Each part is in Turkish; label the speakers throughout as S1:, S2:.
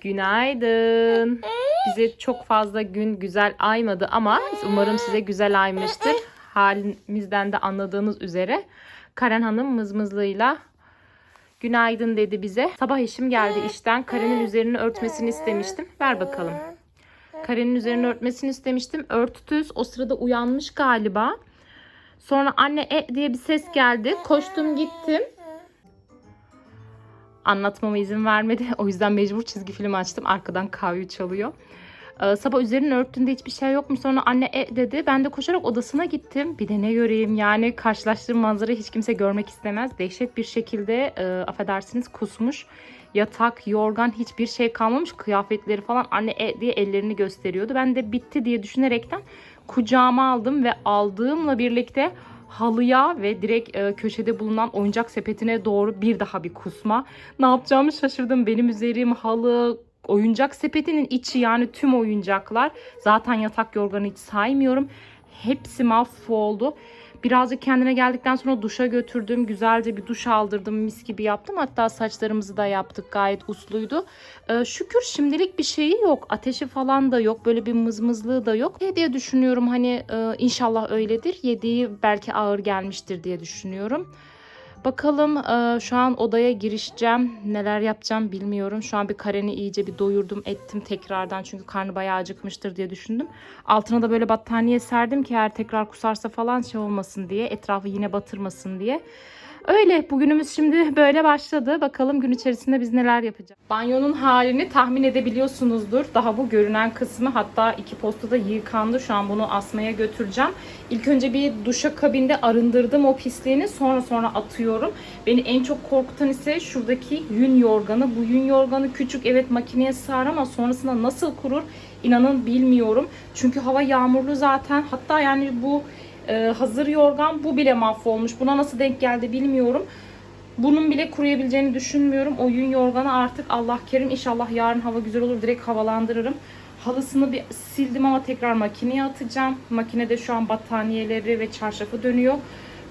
S1: Günaydın. Bize çok fazla gün güzel aymadı ama umarım size güzel aymıştır. Halimizden de anladığınız üzere Karen Hanım mızmızlığıyla günaydın dedi bize. Sabah işim geldi işten. Karen'in üzerini örtmesini istemiştim. Ver bakalım. Karen'in üzerini örtmesini istemiştim. Örtütüz. O sırada uyanmış galiba. Sonra anne e diye bir ses geldi. Koştum gittim. Anlatmama izin vermedi. O yüzden mecbur çizgi film açtım. Arkadan kahve çalıyor. Ee, sabah üzerini örttüğünde hiçbir şey yokmuş. Sonra anne e dedi. Ben de koşarak odasına gittim. Bir de ne göreyim yani karşılaştığım manzarayı hiç kimse görmek istemez. Dehşet bir şekilde e, affedersiniz kusmuş. Yatak, yorgan hiçbir şey kalmamış. Kıyafetleri falan anne e diye ellerini gösteriyordu. Ben de bitti diye düşünerekten kucağıma aldım ve aldığımla birlikte halıya ve direkt e, köşede bulunan oyuncak sepetine doğru bir daha bir kusma. Ne yapacağımı şaşırdım. Benim üzerim halı, oyuncak sepetinin içi yani tüm oyuncaklar. Zaten yatak yorganı hiç saymıyorum. Hepsi mahvoldu. Birazcık kendine geldikten sonra duşa götürdüm. Güzelce bir duş aldırdım. Mis gibi yaptım. Hatta saçlarımızı da yaptık. Gayet usluydu. Ee, şükür şimdilik bir şeyi yok. Ateşi falan da yok. Böyle bir mızmızlığı da yok. Ne diye düşünüyorum hani e, inşallah öyledir. Yediği belki ağır gelmiştir diye düşünüyorum. Bakalım e, şu an odaya girişeceğim. Neler yapacağım bilmiyorum. Şu an bir kareni iyice bir doyurdum ettim tekrardan. Çünkü karnı bayağı acıkmıştır diye düşündüm. Altına da böyle battaniye serdim ki eğer tekrar kusarsa falan şey olmasın diye. Etrafı yine batırmasın diye. Öyle bugünümüz şimdi böyle başladı. Bakalım gün içerisinde biz neler yapacağız. Banyonun halini tahmin edebiliyorsunuzdur. Daha bu görünen kısmı hatta iki postada yıkandı. Şu an bunu asmaya götüreceğim. İlk önce bir duşa kabinde arındırdım o pisliğini. Sonra sonra atıyorum. Beni en çok korkutan ise şuradaki yün yorganı. Bu yün yorganı küçük evet makineye sığar ama sonrasında nasıl kurur inanın bilmiyorum. Çünkü hava yağmurlu zaten. Hatta yani bu ee, hazır yorgan bu bile mahvolmuş. Buna nasıl denk geldi bilmiyorum. Bunun bile kuruyabileceğini düşünmüyorum. O yün yorganı artık Allah kerim inşallah yarın hava güzel olur direkt havalandırırım. Halısını bir sildim ama tekrar makineye atacağım. Makinede şu an battaniyeleri ve çarşafı dönüyor.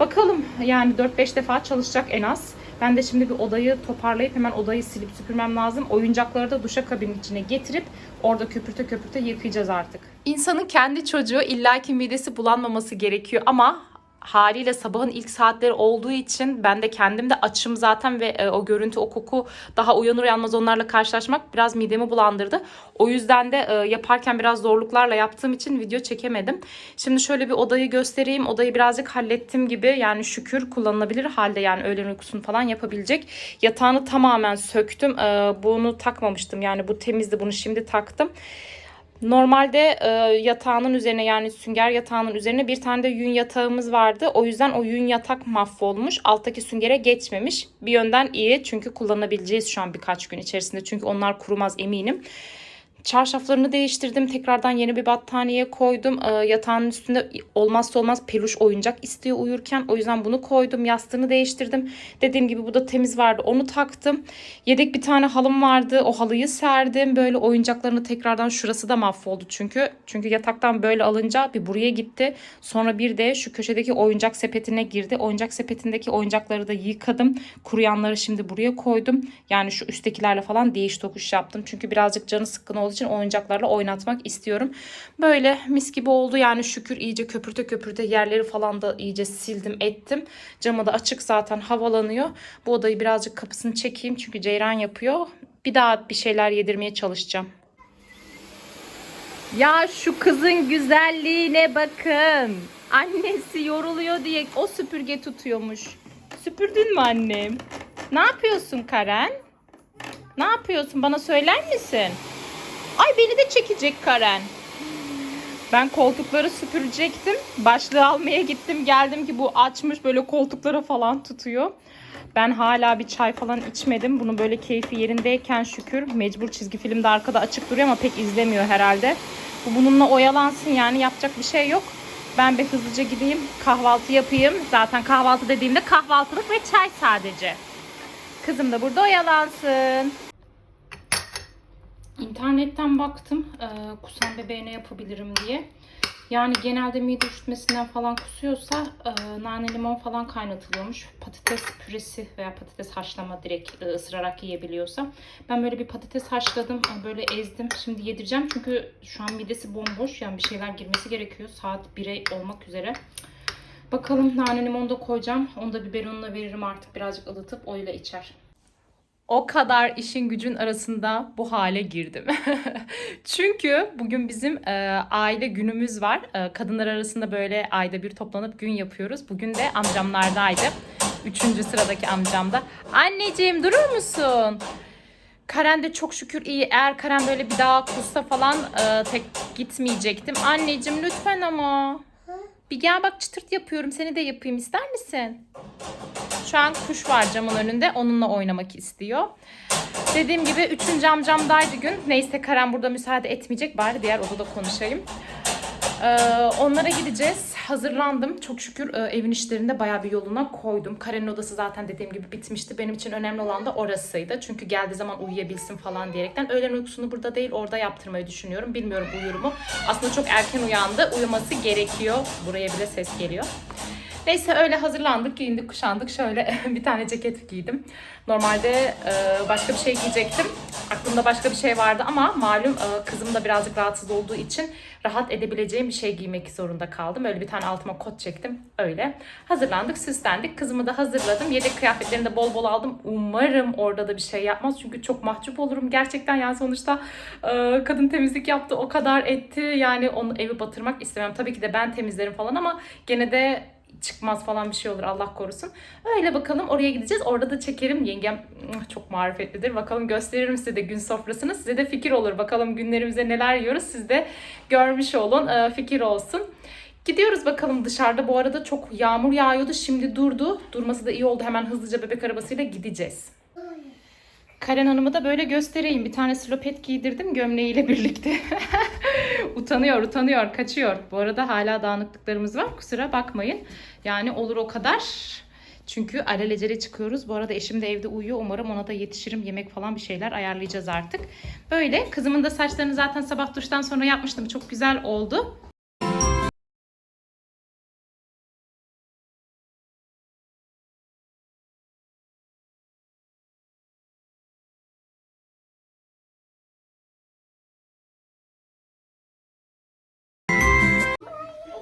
S1: Bakalım yani 4-5 defa çalışacak en az. Ben de şimdi bir odayı toparlayıp hemen odayı silip süpürmem lazım. Oyuncakları da duşa kabinin içine getirip orada köpürte köpürte yıkayacağız artık. İnsanın kendi çocuğu illaki midesi bulanmaması gerekiyor ama haliyle sabahın ilk saatleri olduğu için ben de kendim de açım zaten ve e, o görüntü, o koku daha uyanır uyanmaz onlarla karşılaşmak biraz midemi bulandırdı. O yüzden de e, yaparken biraz zorluklarla yaptığım için video çekemedim. Şimdi şöyle bir odayı göstereyim. Odayı birazcık hallettim gibi yani şükür kullanılabilir halde yani öğlen uykusunu falan yapabilecek. Yatağını tamamen söktüm. E, bunu takmamıştım yani bu temizdi bunu şimdi taktım. Normalde e, yatağının üzerine yani sünger yatağının üzerine bir tane de yün yatağımız vardı. O yüzden o yün yatak mahvolmuş. Alttaki süngere geçmemiş. Bir yönden iyi çünkü kullanabileceğiz şu an birkaç gün içerisinde. Çünkü onlar kurumaz eminim. Çarşaflarını değiştirdim. Tekrardan yeni bir battaniye koydum. Ee, yatağın üstünde olmazsa olmaz peluş oyuncak istiyor uyurken. O yüzden bunu koydum. Yastığını değiştirdim. Dediğim gibi bu da temiz vardı. Onu taktım. Yedek bir tane halım vardı. O halıyı serdim. Böyle oyuncaklarını tekrardan şurası da mahvoldu çünkü. Çünkü yataktan böyle alınca bir buraya gitti. Sonra bir de şu köşedeki oyuncak sepetine girdi. Oyuncak sepetindeki oyuncakları da yıkadım. Kuruyanları şimdi buraya koydum. Yani şu üsttekilerle falan değiş tokuş yaptım. Çünkü birazcık canı sıkkın olduğu için oyuncaklarla oynatmak istiyorum. Böyle mis gibi oldu yani şükür iyice köpürte köpürte yerleri falan da iyice sildim ettim. Camı da açık zaten havalanıyor. Bu odayı birazcık kapısını çekeyim çünkü Ceyran yapıyor. Bir daha bir şeyler yedirmeye çalışacağım. Ya şu kızın güzelliğine bakın. Annesi yoruluyor diye o süpürge tutuyormuş. Süpürdün mü annem? Ne yapıyorsun Karen? Ne yapıyorsun? Bana söyler misin? Ay beni de çekecek Karen. Ben koltukları süpürecektim. Başlığı almaya gittim. Geldim ki bu açmış böyle koltuklara falan tutuyor. Ben hala bir çay falan içmedim. Bunu böyle keyfi yerindeyken şükür. Mecbur çizgi film de arkada açık duruyor ama pek izlemiyor herhalde. Bu bununla oyalansın yani yapacak bir şey yok. Ben bir hızlıca gideyim kahvaltı yapayım. Zaten kahvaltı dediğimde kahvaltılık ve çay sadece. Kızım da burada oyalansın. İnternetten baktım e, kusan bebeğine yapabilirim diye. Yani genelde mide üşütmesinden falan kusuyorsa e, nane limon falan kaynatılıyormuş. Patates püresi veya patates haşlama direkt e, ısırarak yiyebiliyorsa. Ben böyle bir patates haşladım. e, Böyle ezdim. Şimdi yedireceğim. Çünkü şu an midesi bomboş. Yani bir şeyler girmesi gerekiyor. Saat 1'e olmak üzere. Bakalım nane limonu da koyacağım. Onu da biberonuna veririm artık birazcık ılıtıp oyla içer. O kadar işin gücün arasında bu hale girdim. Çünkü bugün bizim e, aile günümüz var. E, kadınlar arasında böyle ayda bir toplanıp gün yapıyoruz. Bugün de amcamlardaydı. Üçüncü sıradaki amcamda. Anneciğim durur musun? Karen de çok şükür iyi. Eğer Karen böyle bir daha kussa falan e, tek gitmeyecektim. Anneciğim lütfen ama. Bir gel bak çıtırt yapıyorum. Seni de yapayım ister misin? Şu an kuş var camın önünde. Onunla oynamak istiyor. Dediğim gibi üçüncü amcamdaydı gün. Neyse Karen burada müsaade etmeyecek. Bari diğer odada konuşayım. Ee, onlara gideceğiz. Hazırlandım. Çok şükür e, evin işlerini de bayağı bir yoluna koydum. Karen'in odası zaten dediğim gibi bitmişti. Benim için önemli olan da orasıydı. Çünkü geldiği zaman uyuyabilsin falan diyerekten. Öğlen uykusunu burada değil orada yaptırmayı düşünüyorum. Bilmiyorum uyur mu. Aslında çok erken uyandı. Uyuması gerekiyor. Buraya bile ses geliyor. Neyse öyle hazırlandık, giyindik, kuşandık. Şöyle bir tane ceket giydim. Normalde e, başka bir şey giyecektim. Aklımda başka bir şey vardı ama malum e, kızım da birazcık rahatsız olduğu için rahat edebileceğim bir şey giymek zorunda kaldım. Öyle bir tane altıma kot çektim. Öyle. Hazırlandık, süslendik. Kızımı da hazırladım. Yedek kıyafetlerini de bol bol aldım. Umarım orada da bir şey yapmaz. Çünkü çok mahcup olurum. Gerçekten yani sonuçta e, kadın temizlik yaptı. O kadar etti. Yani onu evi batırmak istemem. Tabii ki de ben temizlerim falan ama gene de çıkmaz falan bir şey olur Allah korusun. Öyle bakalım oraya gideceğiz. Orada da çekerim. Yengem çok marifetlidir. Bakalım gösteririm size de gün sofrasını. Size de fikir olur. Bakalım günlerimize neler yiyoruz. Siz de görmüş olun. e, Fikir olsun. Gidiyoruz bakalım dışarıda. Bu arada çok yağmur yağıyordu. Şimdi durdu. Durması da iyi oldu. Hemen hızlıca bebek arabasıyla gideceğiz. Karen Hanım'ı da böyle göstereyim. Bir tane slopet giydirdim gömleğiyle birlikte. utanıyor, utanıyor, kaçıyor. Bu arada hala dağınıklıklarımız var. Kusura bakmayın. Yani olur o kadar. Çünkü alelacele çıkıyoruz. Bu arada eşim de evde uyuyor. Umarım ona da yetişirim. Yemek falan bir şeyler ayarlayacağız artık. Böyle. Kızımın da saçlarını zaten sabah duştan sonra yapmıştım. Çok güzel oldu.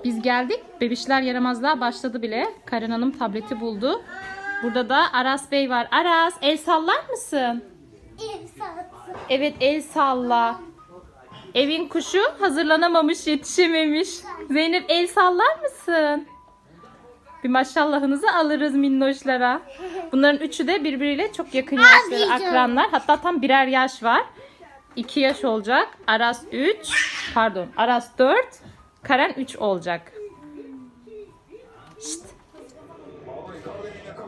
S1: Biz geldik. Bebişler yaramazlığa başladı bile. Karen Hanım tableti buldu. Burada da Aras Bey var. Aras el sallar mısın? Evet el salla. Evin kuşu hazırlanamamış, yetişememiş. Zeynep el sallar mısın? Bir maşallahınızı alırız minnoşlara. Bunların üçü de birbiriyle çok yakın
S2: Abicim.
S1: akranlar. Hatta tam birer yaş var. 2 yaş olacak. Aras 3. Pardon. Aras 4. Karen 3 olacak. Şşt.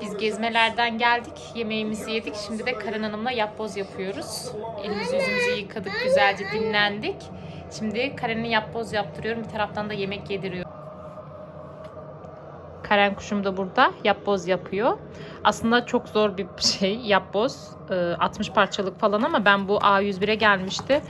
S1: Biz gezmelerden geldik. Yemeğimizi yedik. Şimdi de Karen Hanım'la yapboz yapıyoruz. Elimizi yüzümüzü yıkadık. Güzelce dinlendik. Şimdi Karen'in yapboz yaptırıyorum. Bir taraftan da yemek yediriyorum. Karen kuşum da burada yapboz yapıyor. Aslında çok zor bir şey yapboz. Ee, 60 parçalık falan ama ben bu A101'e gelmişti.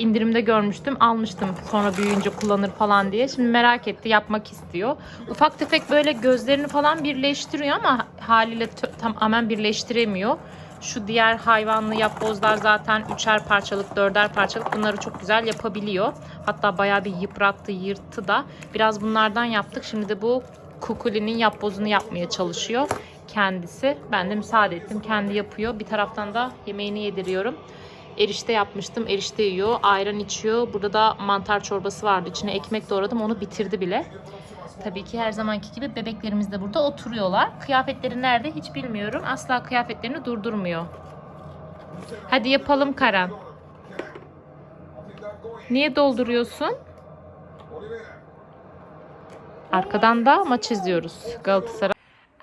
S1: İndirimde görmüştüm, almıştım sonra büyüyünce kullanır falan diye. Şimdi merak etti, yapmak istiyor. Ufak tefek böyle gözlerini falan birleştiriyor ama haliyle tamamen birleştiremiyor. Şu diğer hayvanlı yapbozlar zaten üçer parçalık, dörder parçalık bunları çok güzel yapabiliyor. Hatta bayağı bir yıprattı, yırttı da. Biraz bunlardan yaptık. Şimdi de bu Kukuli'nin yapbozunu yapmaya çalışıyor kendisi. Ben de müsaade ettim. Kendi yapıyor. Bir taraftan da yemeğini yediriyorum. Erişte yapmıştım. Erişte yiyor. Ayran içiyor. Burada da mantar çorbası vardı. İçine ekmek doğradım. Onu bitirdi bile. Tabii ki her zamanki gibi bebeklerimiz de burada oturuyorlar. Kıyafetleri nerede hiç bilmiyorum. Asla kıyafetlerini durdurmuyor. Hadi yapalım Karan. Niye dolduruyorsun? Arkadan da maç izliyoruz Galatasaray.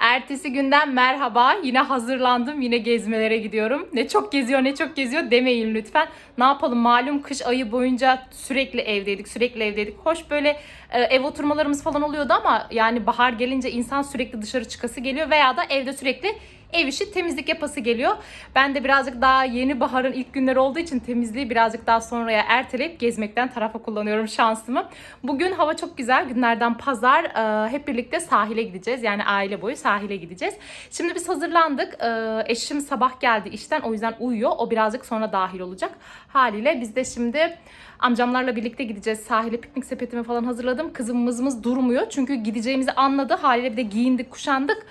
S1: Ertesi günden merhaba. Yine hazırlandım. Yine gezmelere gidiyorum. Ne çok geziyor ne çok geziyor demeyin lütfen. Ne yapalım malum kış ayı boyunca sürekli evdeydik. Sürekli evdeydik. Hoş böyle e, ev oturmalarımız falan oluyordu ama yani bahar gelince insan sürekli dışarı çıkası geliyor veya da evde sürekli ev işi temizlik yapası geliyor. Ben de birazcık daha yeni baharın ilk günleri olduğu için temizliği birazcık daha sonraya erteleyip gezmekten tarafa kullanıyorum şansımı. Bugün hava çok güzel. Günlerden pazar. Ee, hep birlikte sahile gideceğiz. Yani aile boyu sahile gideceğiz. Şimdi biz hazırlandık. Ee, eşim sabah geldi işten. O yüzden uyuyor. O birazcık sonra dahil olacak. Haliyle biz de şimdi amcamlarla birlikte gideceğiz. Sahile piknik sepetimi falan hazırladım. Kızımızımız durmuyor. Çünkü gideceğimizi anladı. Haliyle bir de giyindik, kuşandık.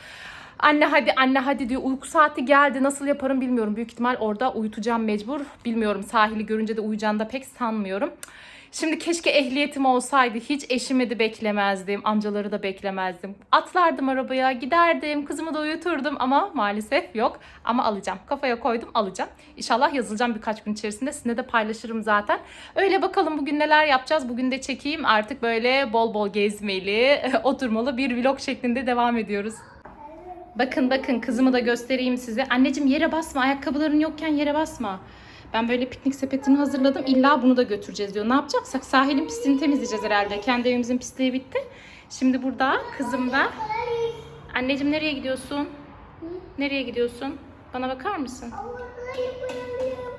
S1: Anne hadi anne hadi diyor. Uyku saati geldi. Nasıl yaparım bilmiyorum. Büyük ihtimal orada uyutacağım mecbur. Bilmiyorum. Sahili görünce de uyuyacağını da pek sanmıyorum. Şimdi keşke ehliyetim olsaydı. Hiç eşimi de beklemezdim. Amcaları da beklemezdim. Atlardım arabaya, giderdim. Kızımı da uyuturdum ama maalesef yok. Ama alacağım. Kafaya koydum alacağım. İnşallah yazılacağım birkaç gün içerisinde. Sizinle de paylaşırım zaten. Öyle bakalım bugün neler yapacağız. Bugün de çekeyim. Artık böyle bol bol gezmeli, oturmalı bir vlog şeklinde devam ediyoruz. Bakın bakın kızımı da göstereyim size. Anneciğim yere basma. Ayakkabıların yokken yere basma. Ben böyle piknik sepetini hazırladım. İlla bunu da götüreceğiz diyor. Ne yapacaksak sahilin pisliğini temizleyeceğiz herhalde. Kendi evimizin pisliği bitti. Şimdi burada kızım da. Anneciğim nereye gidiyorsun? Nereye gidiyorsun? Bana bakar mısın?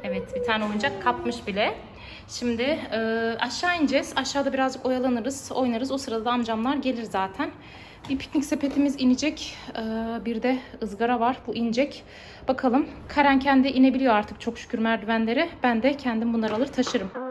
S1: Evet bir tane oyuncak kapmış bile. Şimdi e, aşağı ineceğiz. Aşağıda birazcık oyalanırız, oynarız. O sırada da amcamlar gelir zaten. Bir piknik sepetimiz inecek. E, bir de ızgara var. Bu inecek. Bakalım. Karen kendi inebiliyor artık çok şükür merdivenlere. Ben de kendim bunları alır taşırım.